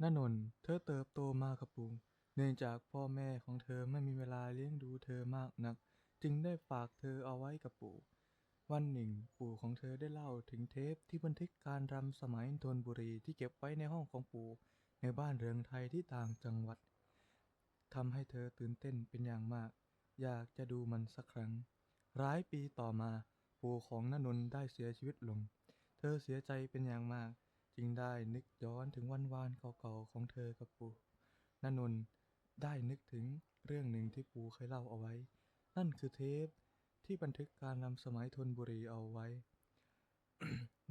นนนท์เธอเติบโตมากับปู่เนื่องจากพ่อแม่ของเธอไม่มีเวลาเลี้ยงดูเธอมากนัก จึงได้ฝากเธอเอาไว้กับปู่ วันหนึ่ง ปู่ของเธอได้เล่าถึงเทปที่บันทึกการรำสมัยธนบุรีที่เก็บไว้ในห้องของปู่ ในบ้านเรืองไทยที่ต่างจังหวัดทำให้เธอตื่นเต้นเป็นอย่างมาก อยากจะดูมันสักครั้งหลายปีต่อมา ปู่ของนนนท์ได้เสียชีวิตลง เธอเสียใจเป็นอย่างมาก จึงได้นึกย้อนถึงวันวานเก่าๆของเธอกับปู่นนน์ได้นึกถึงเรื่องหนึ่งที่ปู่เคยเล่าเอาไว้ นั่นคือเทปที่บันทึกการนำสมัยธนบุรีเอาไว้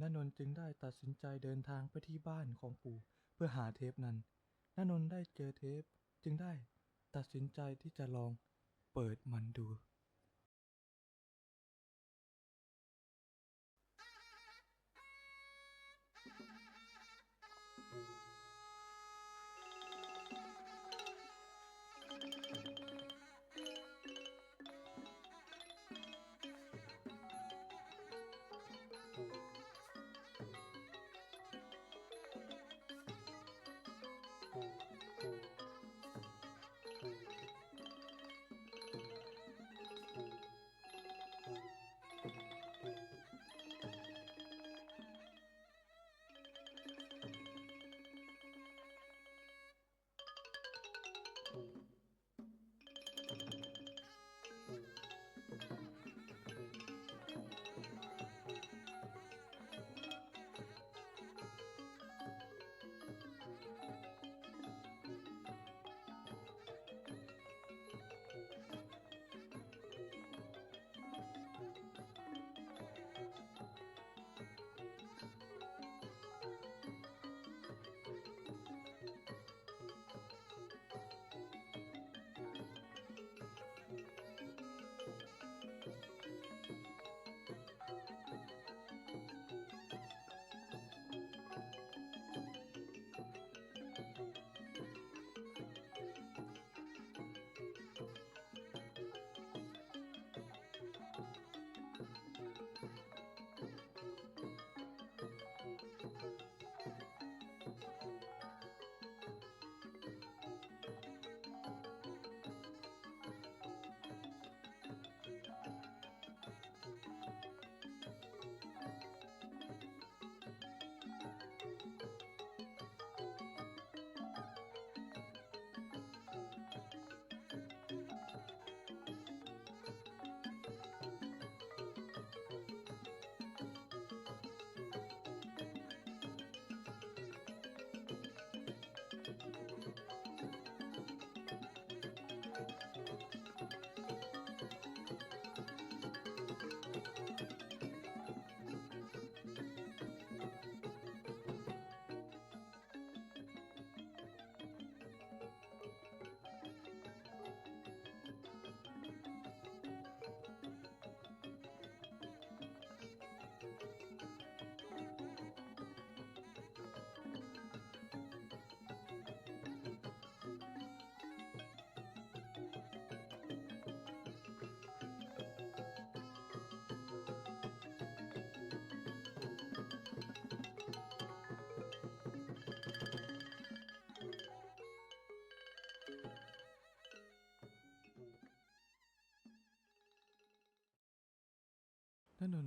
นนนท์จึงได้ตัดสินใจเดินทางไปที่บ้านของปู่เพื่อหาเทปนั้นนนนท์ได้เจอเทปจึงได้ตัดสินใจที่จะลองเปิดมันดู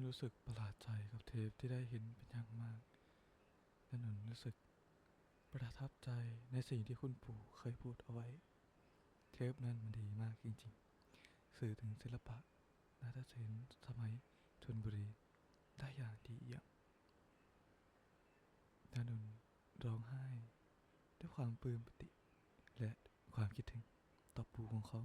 รู้สึกประหลาดใจกับเทปที่ได้เห็นเป็นอย่างมากนนนท์รู้สึกประทับใจในสิ่งที่คุณปู่เคยพูดเอาไว้ เทปนั้นมันดีมากจริงๆ สื่อถึงศิลปะนาฏศิลป์สมัยธนบุรีได้อย่างดีเยี่ยมนนนท์ร้องไห้ ด้วยความปลื้มปิติ และความคิดถึงต่อปู่ของเขา